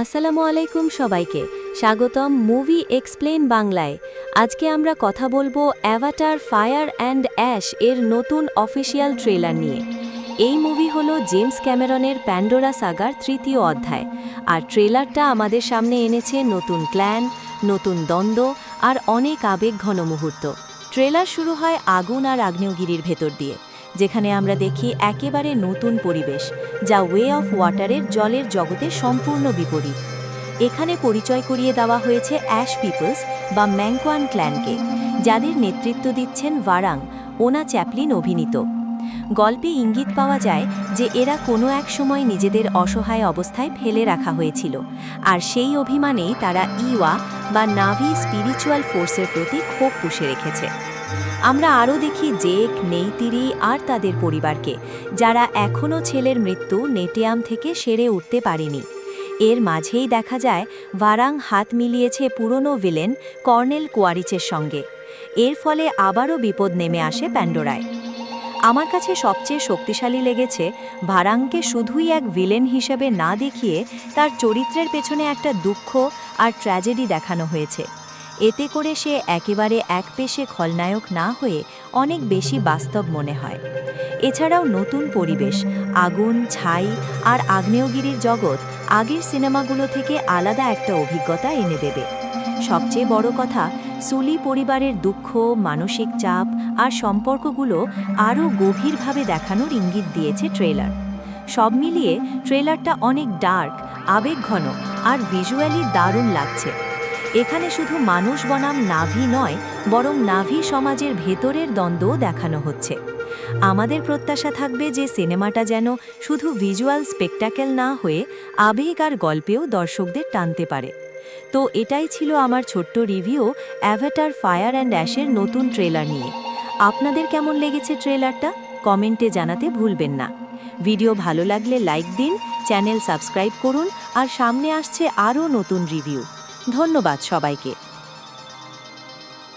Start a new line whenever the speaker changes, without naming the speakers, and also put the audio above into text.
আসসালামু আলাইকুম সবাইকে। স্বাগতম মুভি এক্সপ্লেন বাংলায়। আজকে আমরা কথা বলব অ্যাভাটার, ফায়ার অ্যান্ড অ্যাশ এর নতুন অফিসিয়াল ট্রেলার নিয়ে। এই মুভি হলো জেমস ক্যামেরনের প্যান্ডোরা সাগার তৃতীয় অধ্যায়। আর ট্রেলারটা আমাদের সামনে এনেছে নতুন ক্ল্যান, নতুন দ্বন্দ্ব আর অনেক আবেগঘন মুহূর্ত ট্রেলার শুরু হয় আগুন আর আগ্নেয়গিরির ভেতর দিয়ে। যেখানে আমরা দেখি একেবারে নতুন পরিবেশ, যা ওয়ে অফ ওয়াটারের জলের জগতে সম্পূর্ণ বিপরীত। এখানে পরিচয় করিয়ে দেওয়া হয়েছে অ্যাশ পিপলস বা ম্যাংকোয়ান ক্ল্যানকে যাদের নেতৃত্ব দিচ্ছেন ভারাং ওনা চ্যাপলিন অভিনীত। গল্পে ইঙ্গিত পাওয়া যায় যে এরা কোনো এক সময় নিজেদের অসহায় অবস্থায় ফেলে রাখা হয়েছিল, আর সেই অভিমানেই তারা ইওয়া বা নাভি স্পিরিচুয়াল ফোর্সের প্রতি ক্ষোভ পুষে রেখেছে। আমরা আরও দেখি জেক, নেইতিরি আর তাদের পরিবারকে, যারা এখনও ছেলের মৃত্যু নেটিয়াম থেকে সেরে উঠতে পারেনি। এর মাঝেই দেখা যায়, ভারাং হাত মিলিয়েছে পুরনো ভিলেন কর্নেল কোয়ারিচের সঙ্গে। এর ফলে আবারও বিপদ নেমে আসে প্যান্ডোরায়। আমার কাছে সবচেয়ে শক্তিশালী লেগেছে ভারাংকে শুধুই এক ভিলেন হিসেবে না দেখিয়ে তার চরিত্রের পেছনে একটা দুঃখ আর ট্র্যাজেডি দেখানো হয়েছে। এতে করে সে একেবারে এক পেশে খলনায়ক না হয়ে অনেক বেশি বাস্তব মনে হয়। এছাড়াও নতুন পরিবেশ, আগুন, ছাই আর আগ্নেয়গিরির জগৎ আগের সিনেমাগুলো থেকে আলাদা একটা অভিজ্ঞতা এনে দেবে। সবচেয়ে বড় কথা, সুলি পরিবারের দুঃখ, মানসিক চাপ আর সম্পর্কগুলো আরও গভীরভাবে দেখানোর ইঙ্গিত দিয়েছে ট্রেলার। সব মিলিয়ে ট্রেলারটা অনেক ডার্ক, আবেগঘন আর ভিজুয়ালি দারুণ লাগছে। এখানে শুধু মানুষ বনাম নাভি নয়, বরং নাভি সমাজের ভেতরের দ্বন্দ্বও দেখানো হচ্ছে। আমাদের প্রত্যাশা থাকবে যে সিনেমাটা যেন শুধু ভিজুয়াল স্পেকটাকেল না হয়ে আবেগ আর গল্পেও দর্শকদের টানতে পারে। তো এটাই ছিল আমার ছোট্ট রিভিউ অ্যাভাটার ফায়ার অ্যান্ড অ্যাশের নতুন ট্রেলার নিয়ে। আপনাদের কেমন লেগেছে ট্রেলারটা? কমেন্টে জানাতে ভুলবেন না। ভিডিও ভালো লাগলে লাইক দিন, চ্যানেল সাবস্ক্রাইব করুন, আর সামনে আসছে আরও নতুন রিভিউ। ধন্যবাদ সবাইকে।